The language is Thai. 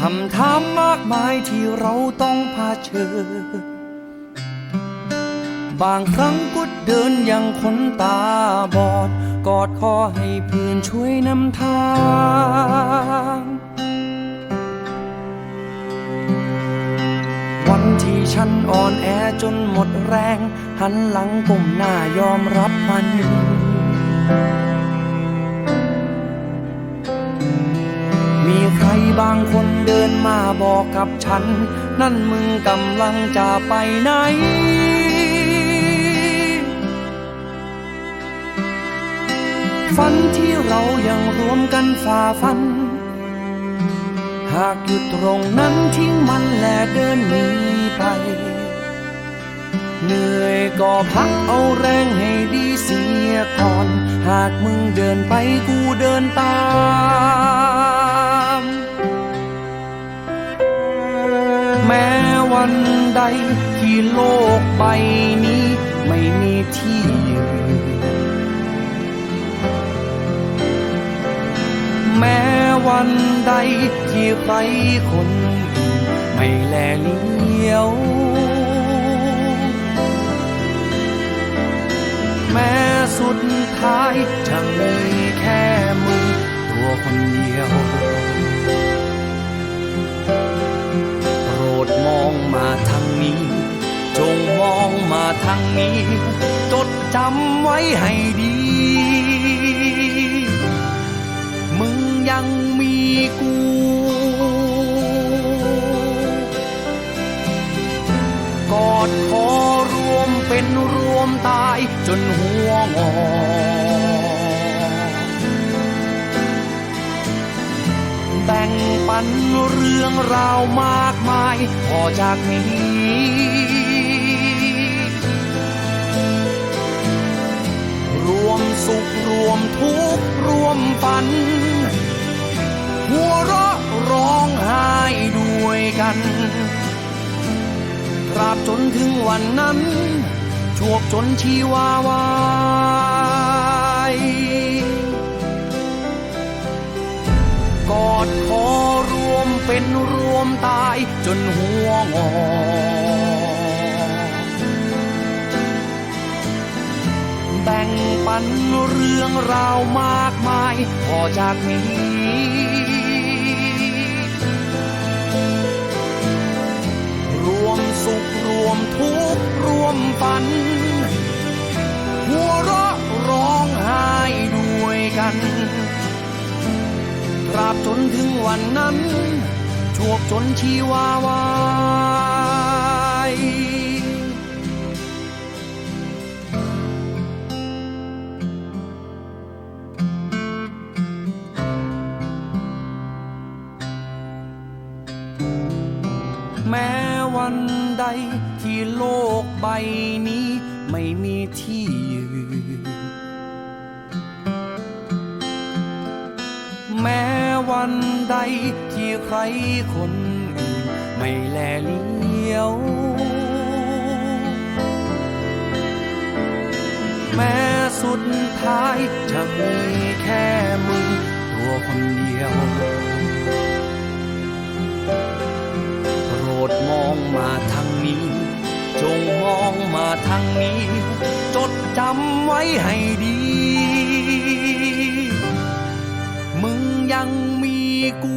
คำถามมากมายที่เราต้องเชิญบางครั้งก็เดินอย่างคนตาบอด กอดคอให้เพื่อนช่วยนำทาง วันที่ฉันอ่อนแอจนหมดแรง หันหลังก้มหน้ายอมรับมัน บางคนเดินมาบอกกับฉัน นั่นมึงกำลังจะไปไหน ฝันที่เรายังรวมกันฝ่าฟัน หากอยู่ตรงนั้นทิ้งมันและเดินหนีไป เหนื่อยก็พักเอาแรงให้ดีเสียก่อน หากมึงเดินไปกูเดินตาม วันใดที่โลกใบนี้ ไม่มีที่ยืนแม้วันใดที่ใครคนอื่นไม่แลเลี้ยว แม้สุดท้ายจะมีแค่มึง ทางนี้ จดจำไว้ให้ดี มึงยังมีกูกอดคอรวมเป็นรวมตายจนหัวงอแบ่งปันเรื่องราวมากมายพอจากนี้ สุขรวมทุกข์รวมฝัน หัวเราะร้องไห้ด้วยกันตราบจนถึงวันนั้นชวกจนชีวาวายกอดคอรวมเป็นรวมตายจนหัวงอ แบ่งปันเรื่องราวมากมายพอจากนี้ รวมสุขรวมทุกข์รวมฝัน หัวเราะร้องไห้ด้วยกัน ตราบจนถึงวันนั้น ชวกจนชีวาวา แม้วันใดที่โลกใบนี้ไม่มีที่ยืน แม้วันใดที่ใครคนอื่นไม่แลเลี้ยว แม้สุดท้ายจะมีแค่มึง นี้จดจำไว้ให้ดี มึงยังมีกู